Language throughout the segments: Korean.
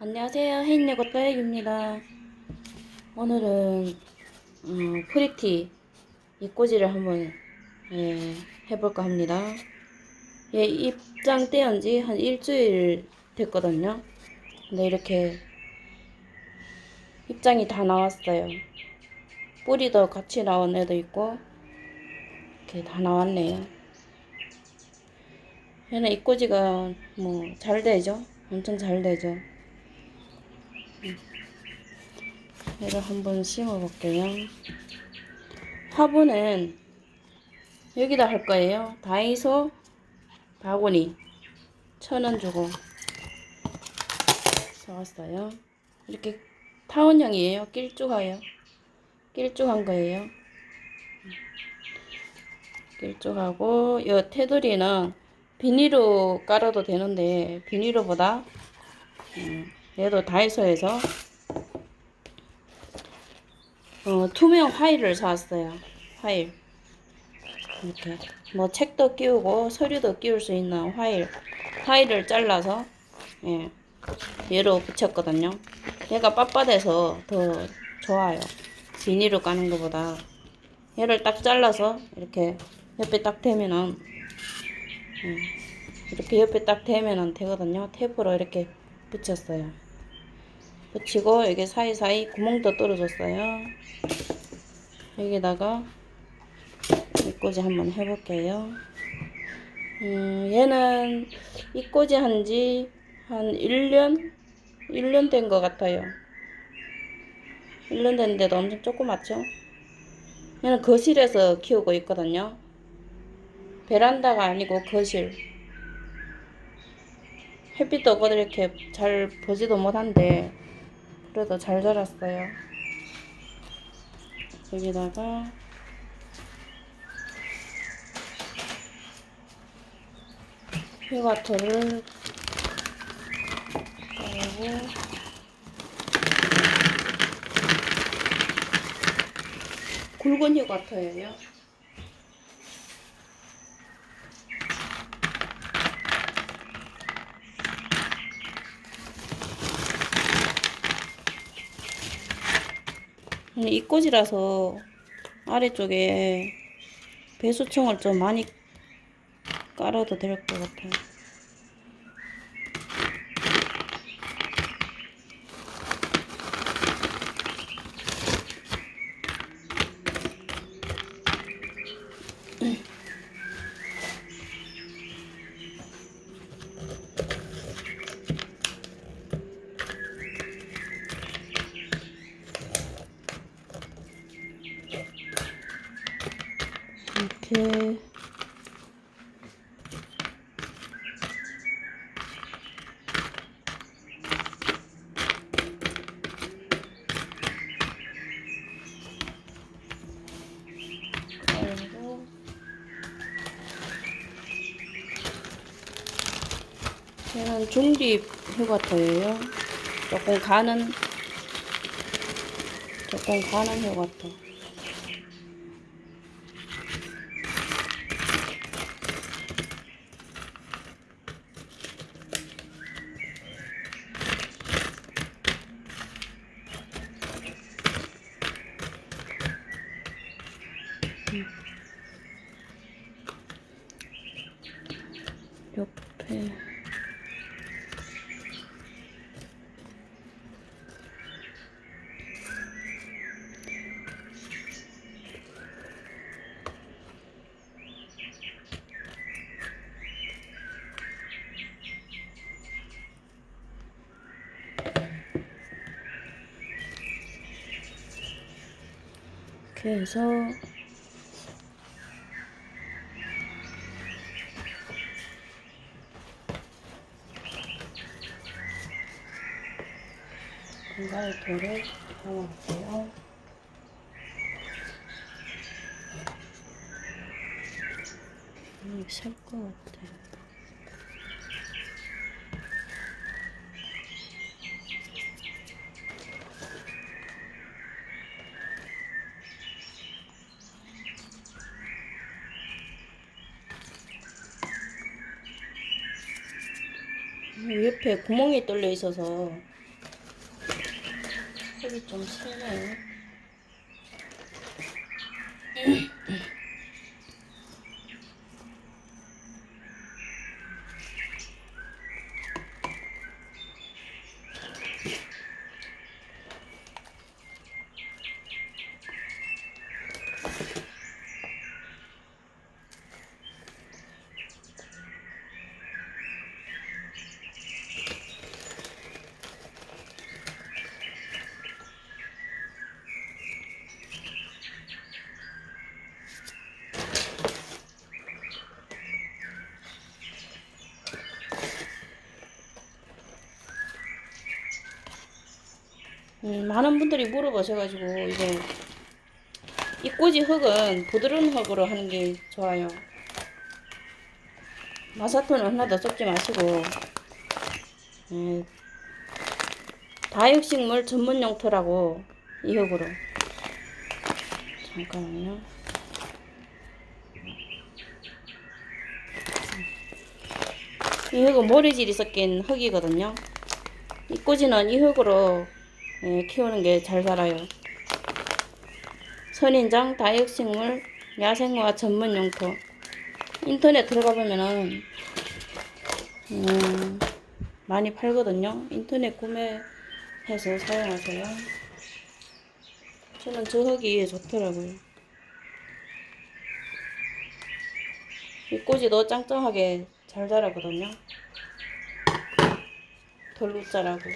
안녕하세요. 혜인네고 떠액입니다. 오늘은 어, 프리티 입꼬지를 한번 예, 해볼까 합니다. 예, 입장 떼은 지 한 일주일 됐거든요. 근데 이렇게 입장이 다 나왔어요. 뿌리도 같이 나온 애도 있고 이렇게 다 나왔네요. 얘는 입꼬지가 뭐 잘 되죠? 엄청 잘 되죠? 얘를 한번 심어 볼게요. 화분은 여기다 할 거예요. 다이소 바구니 천 원 주고 사왔어요. 이렇게 타원형이에요. 길쭉하요. 길쭉한 거예요. 길쭉하고 이 테두리는 비닐로 깔아도 되는데 비닐로보다 음, 얘도 다이소에서 어, 투명 파일을 사왔어요. 파일. 이렇게 뭐 책도 끼우고 서류도 끼울 수 있는 파일. 파일을 잘라서 예, 얘로 붙였거든요. 얘가 빳빳해서 더 좋아요. 비닐로 까는 것보다 얘를 딱 잘라서 이렇게 옆에 딱 대면은 예, 이렇게 옆에 딱 대면은 되거든요. 테이프로 이렇게 붙였어요. 붙이고 여기 사이사이 구멍도 뚫어줬어요. 여기다가 입꼬지 한번 해볼게요. 음, 얘는 입꼬지 한지 한 1년? 1년 된 것 같아요. 1년 됐는데도 엄청 조그맣죠? 얘는 거실에서 키우고 있거든요. 베란다가 아니고 거실. 햇빛도 없고 이렇게 잘 보지도 못한데 그래도 잘 자랐어요. 여기다가 휴가토를 깔고 굵은 휴가토예요. 이 입꼬지라서 아래쪽에 배수청을 좀 많이 깔아도 될 것 같아요. 이렇게 깔고 얘는 중립 휴가토예요. 조금 가는 조금 가는 휴가토. 옆에 이렇게 해서 건갈 돌을 담아볼게요. 음, 셀것 같아. 음, 옆에 구멍이 뚫려 있어서 여기 좀 심해요. 음, 많은 분들이 물어보셔가지고 이게 이꼬지 흙은 부드러운 흙으로 하는 게 좋아요. 마사토는 하나도 섞지 마시고 음, 다육식물 전문 용토라고 이 흙으로 잠깐만요. 이 흙은 모래질이 섞인 흙이거든요. 이 꼬지는 이 흙으로 예, 키우는 게잘 자라요. 선인장 다육식물 야생화 전문 용토 인터넷 들어가 보면은 음, 많이 팔거든요. 인터넷 구매해서 사용하세요. 저는 저 흙이 좋더라고요. 이 꼬지도 짱짱하게 잘 자라거든요. 덜 웃자라고.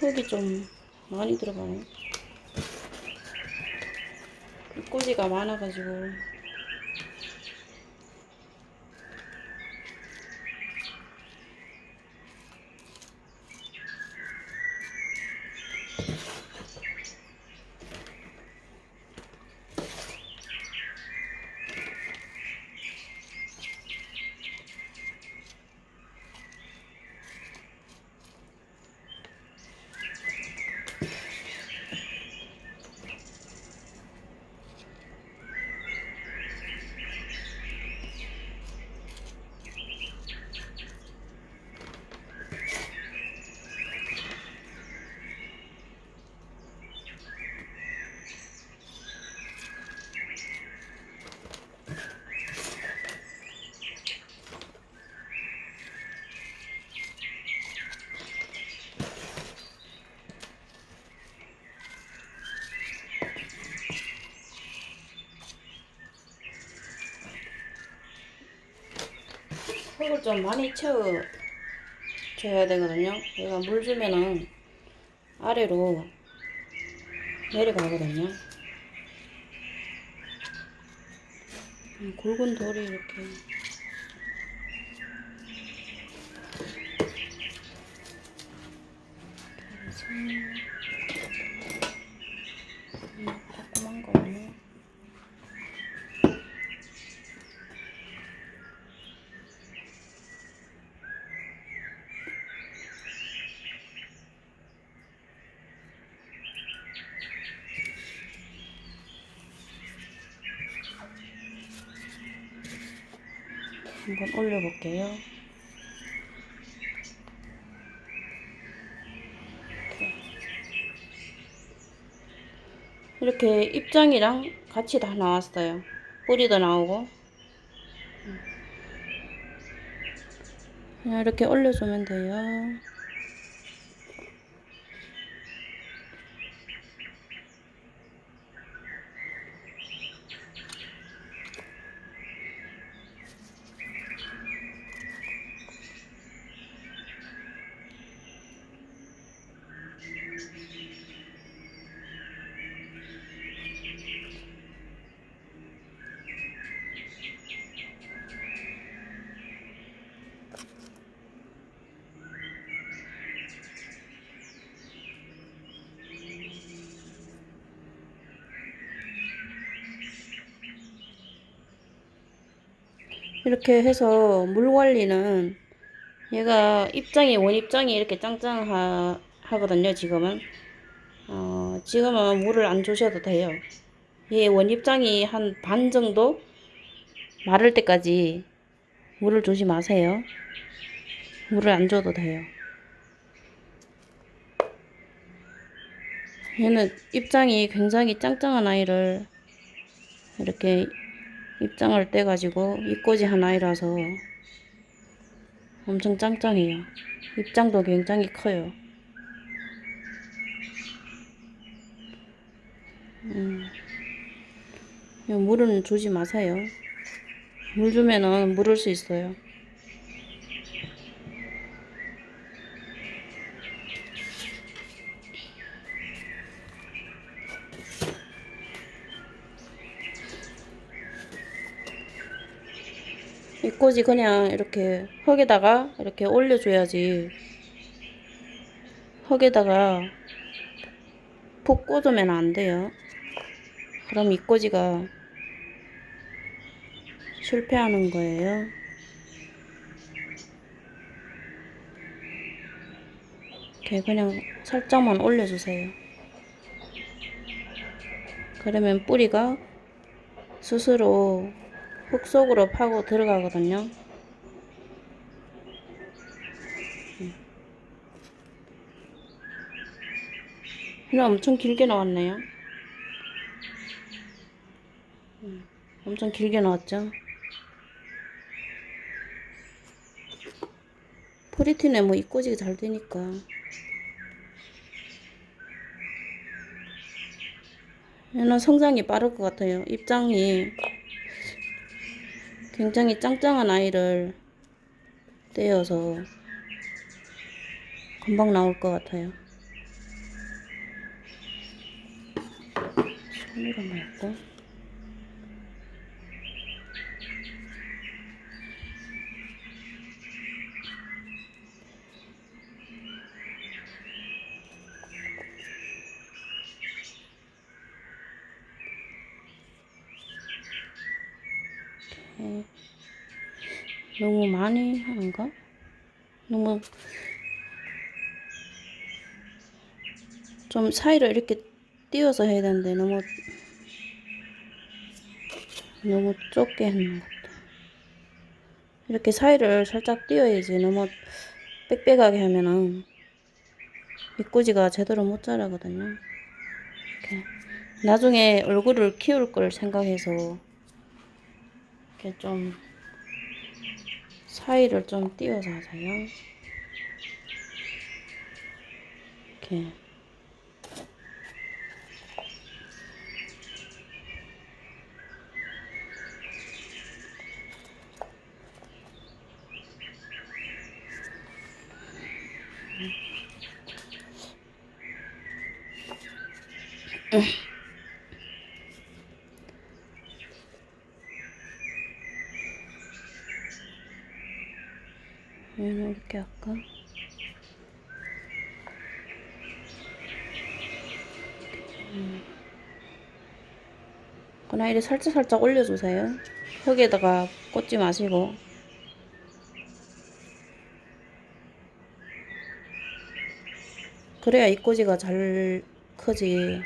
흙이 좀 많이 들어가네. 꼬지가 많아가지고. 흙을 좀 많이 채워 줘야 되거든요. 얘가 물 주면은 아래로 내려가거든요. 음, 굵은 돌이 이렇게 그래서 음, 조그만 거는 한번 올려볼게요. 이렇게 입장이랑 같이 다 나왔어요. 뿌리도 나오고. 그냥 이렇게 올려주면 돼요. 이렇게 해서 물 관리는 얘가 입장이 원입장이 이렇게 짱짱하 하거든요 지금은. 어, 지금은 물을 안 주셔도 돼요. 얘 원입장이 한 반 정도 마를 때까지 물을 주지 마세요 물을 안 줘도 돼요 얘는 입장이 굉장히 짱짱한 아이를 이렇게 입장을 떼가지고 입꼬지 한 아이라서 엄청 짱짱해요. 입장도 굉장히 커요. 음, 물은 주지 마세요. 물 주면은 물을 수 있어요. 입꼬지 그냥 이렇게 흙에다가 이렇게 올려줘야지 흙에다가 푹 꽂으면 안 돼요. 그럼 입꼬지가 실패하는 거예요. 이렇게 그냥 살짝만 올려주세요. 그러면 뿌리가 스스로 흙 속으로 파고 들어가거든요. 이거 엄청 길게 나왔네요. 음, 엄청 길게 나왔죠. 프리틴에 뭐 입꼬지가 잘 되니까. 얘는 성장이 빠를 것 같아요. 입장이 굉장히 짱짱한 아이를 떼어서 금방 나올 것 같아요. 손으로 말고. 너무 많이 하는가? 너무 좀 사이를 이렇게 띄워서 해야 되는데 너무 너무 좁게 했는 것 같아. 이렇게 사이를 살짝 띄워야지 너무 빽빽하게 하면은 입꼬지가 제대로 못 자라거든요. 이렇게 나중에 얼굴을 키울 걸 생각해서 이렇게 좀 사이를 좀 띄워서 하세요. 이렇게. 음, 이렇게 할까? 음. 그냥 이렇게 살짝 살짝 올려주세요. 흙에다가 꽂지 마시고. 그래야 입꼬지가 잘 크지.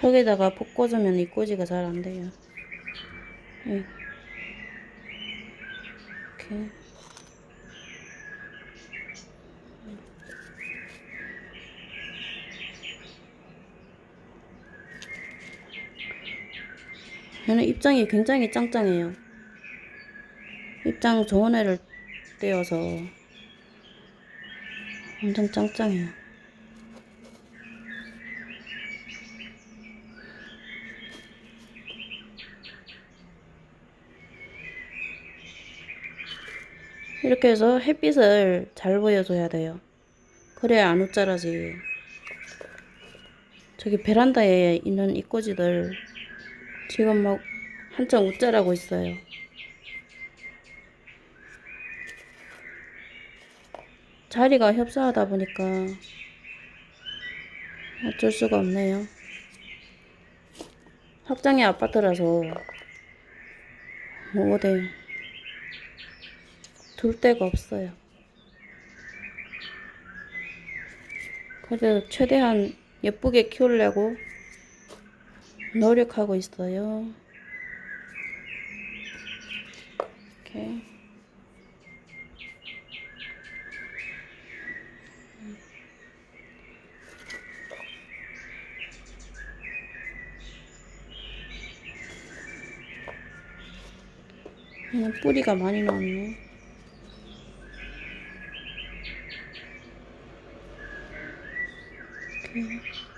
흙에다가 푹 꽂으면 입꼬지가 잘 안 돼요. 예. 이렇게. 얘는 입장이 굉장히 짱짱해요. 입장 좋은 애를 떼어서 엄청 짱짱해요. 이렇게 해서 햇빛을 잘 보여줘야 돼요. 그래야 안 웃자라지. 저기 베란다에 있는 이꼬지들 지금 막 한창 웃자라고 있어요. 자리가 협소하다 보니까 어쩔 수가 없네요. 확장의 아파트라서 뭐 어디 둘 데가 없어요. 그래도 최대한 예쁘게 키우려고 노력하고 있어요. 이렇게. 얘는 뿌리가 많이 나왔네. 이렇게.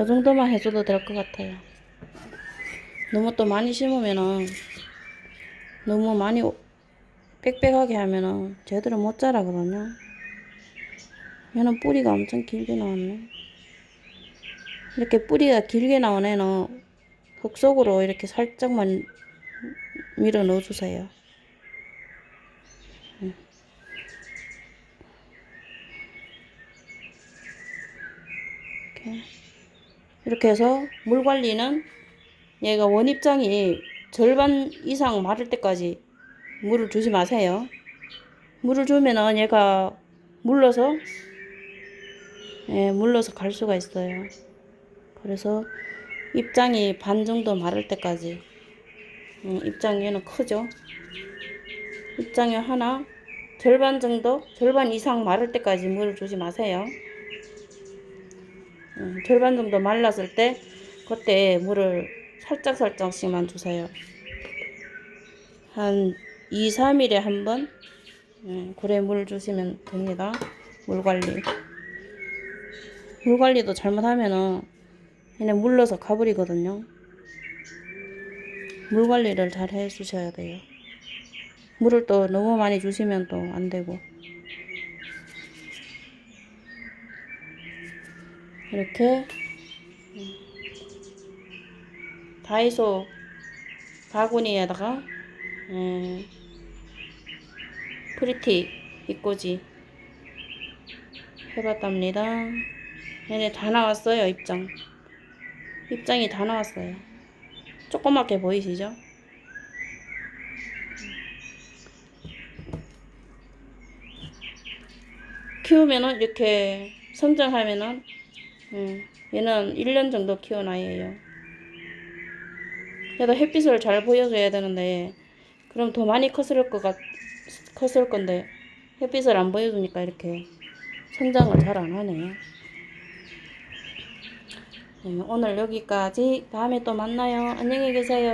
요 정도만 해줘도 될 것 같아요. 너무 또 많이 심으면은 너무 많이 오- 빽빽하게 하면은 제대로 못 자라거든요. 얘는 뿌리가 엄청 길게 나왔네. 이렇게 뿌리가 길게 나온 애는 흙 속으로 이렇게 살짝만 밀어 넣어주세요. 음. 이렇게. 이렇게 해서 물 관리는 얘가 원입장이 절반 이상 마를 때까지 물을 주지 마세요. 물을 주면은 얘가 물러서 예, 물러서 갈 수가 있어요. 그래서 입장이 반 정도 마를 때까지 음, 입장 얘는 크죠. 입장이 하나 절반 정도 절반 이상 마를 때까지 물을 주지 마세요. 음, 절반 정도 말랐을 때 그때 물을 살짝 살짝씩만 주세요. 한 2, 3일에 한 번, 음, 그래 물 주시면 됩니다. 물 관리. 물 관리도 잘못하면은 얘네 물러서 가버리거든요. 물 관리를 잘 해주셔야 돼요. 물을 또 너무 많이 주시면 또 안 되고. 이렇게 음, 다이소 바구니에다가 음, 프리티 입꼬지 해봤답니다. 얘네 다 나왔어요 입장. 입장이 다 나왔어요. 조그맣게 보이시죠? 키우면은 이렇게 성장하면은 음, 얘는 1년 정도 키운 아이예요. 얘도 햇빛을 잘 보여줘야 되는데 그럼 더 많이 컸을 것 같, 컸을 건데 햇빛을 안 보여주니까 이렇게 성장을 잘 안 하네요. 네, 오늘 여기까지 다음에 또 만나요. 안녕히 계세요.